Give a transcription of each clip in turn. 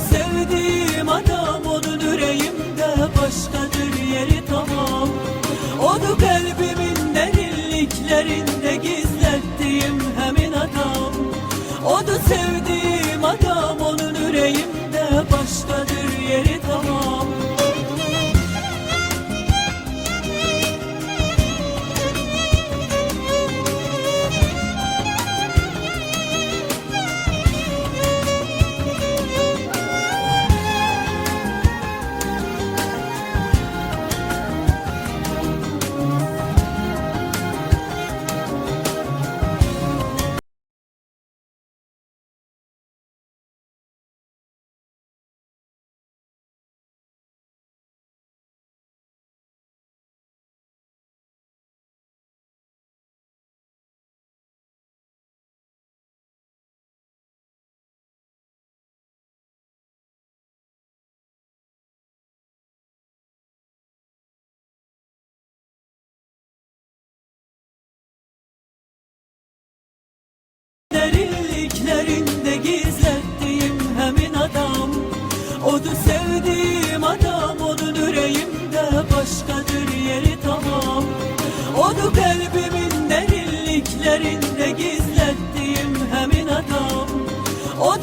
sevdiğim adam onun yüreğimde başkadır yeri tamam. Onu kalbimin derinliklerinde gizlettiğim hemin adam Onu sevdiğim adam onun yüreğimde başkadır yeri tamam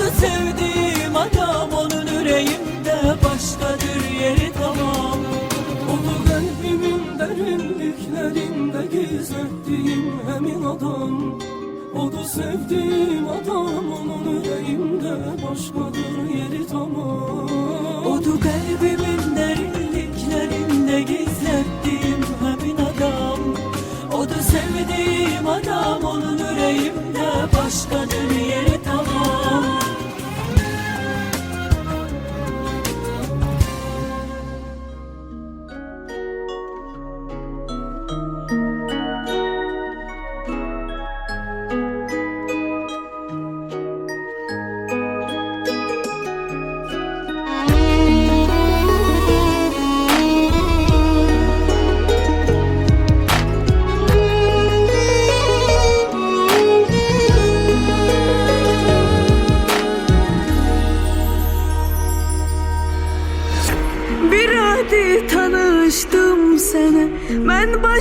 sevdiğim adam onun yüreğimde başkadır yeri tamam. Onu kalbimin derinliklerinde gizlettiğim hemin adam. O da sevdiğim adam onun yüreğimde başkadır yeri tamam. Odu kalbimin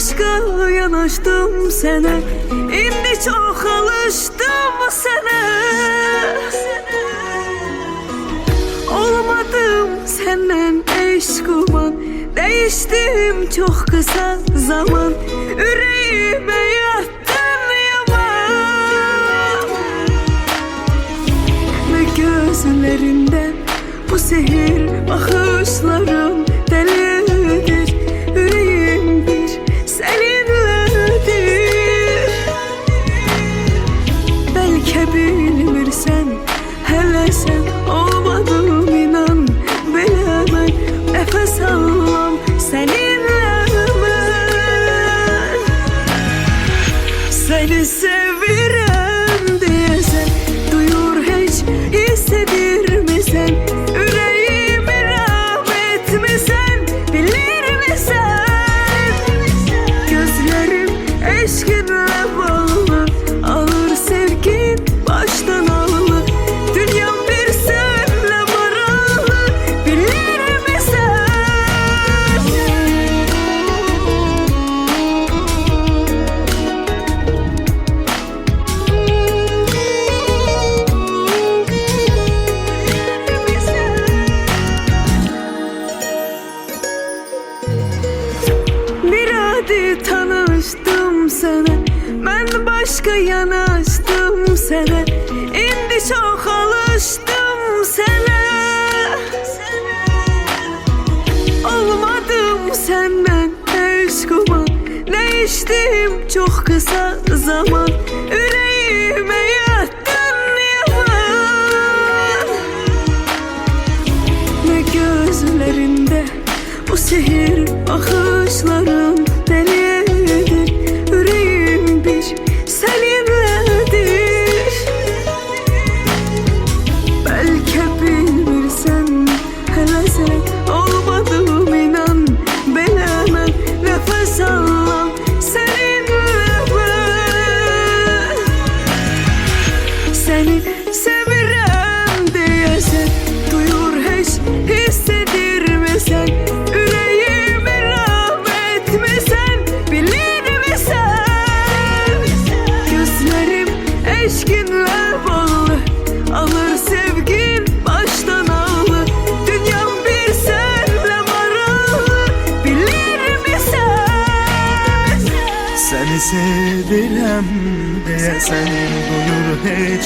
Ben başka yanaştım sene. İndi çok alıştım sene. Olmadım senden eş kuman Değiştim çok kısa zaman. Yüreğime yattın yaman. Ve gözlerinden bu sehir bakışların çok kısa zaman Yüreğime yattın yaman. Ve gözlerinde bu sehir bakışların delidir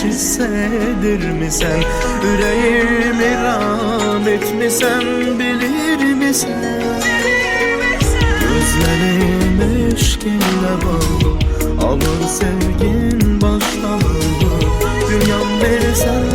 hissedir misen Yüreğimi rahmet misen bilir misen Gözlerim eşkinle bağlı Aman sevgin başlamalı Dünyam bir sen